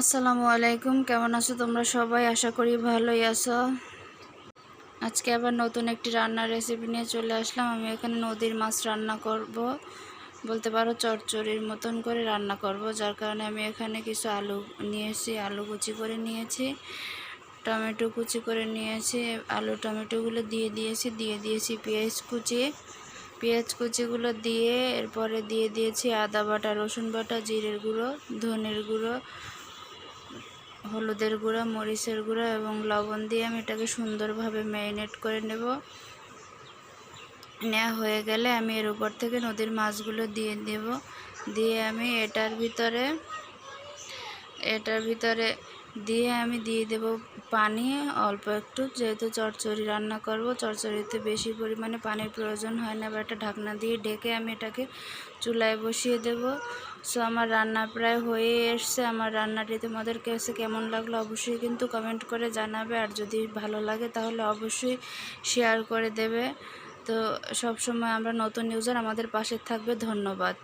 আসসালামু আলাইকুম। কেমন আছো তোমরা সবাই? আশা করি ভালোই আছো। আজকে আবার নতুন একটি রান্নার রেসিপি নিয়ে চলে আসলাম। আমি এখানে নদীর মাছ রান্না করব। বলতে পারো চচ্চড়ির মতন করে রান্না করব, যার কারণে আমি এখানে কিছু আলু নিয়েছি, আলু কুচি করে নিয়েছি, টমেটো কুচি করে নিয়েছি, আলু টমেটোগুলো দিয়ে দিয়েছি দিয়ে দিয়েছি পেঁয়াজ কুচি। পেঁয়াজ কুচিগুলো দিয়ে এরপরে দিয়ে দিয়েছি আদা বাটা, রসুন বাটা, জিরের গুঁড়ো, ধনের গুঁড়ো হলুদের গুঁড়া, মরিচের গুঁড়া এবং লবণ দিয়ে আমি এটাকে সুন্দরভাবে ম্যারিনেট করে নেব। নেওয়া হয়ে গেলে আমি এর উপর থেকে নদীর মাছগুলো দিয়ে দেব দিয়ে আমি এটার ভিতরে এটার ভিতরে দিয়ে আমি দিয়ে দেব পানি। অল্প একটু, যেহেতু চচ্চড়ি রান্না করব চচ্চড়িতে বেশি পরিমাণে পানির প্রয়োজন হয় না বা একটা ঢাকনা দিয়ে ঢেকে আমি এটাকে চুলায় বসিয়ে দেব। সো আমার রান্না প্রায় হয়ে এসছে। আমার রান্নাটি তোমাদের কাছে কেমন লাগল অবশ্যই কিন্তু কমেন্ট করে জানাবে। আর যদি ভালো লাগে তাহলে অবশ্যই শেয়ার করে দেবে। তো, সবসময় আমরা নতুন ইউজার আমাদের পাশে থাকবে। ধন্যবাদ।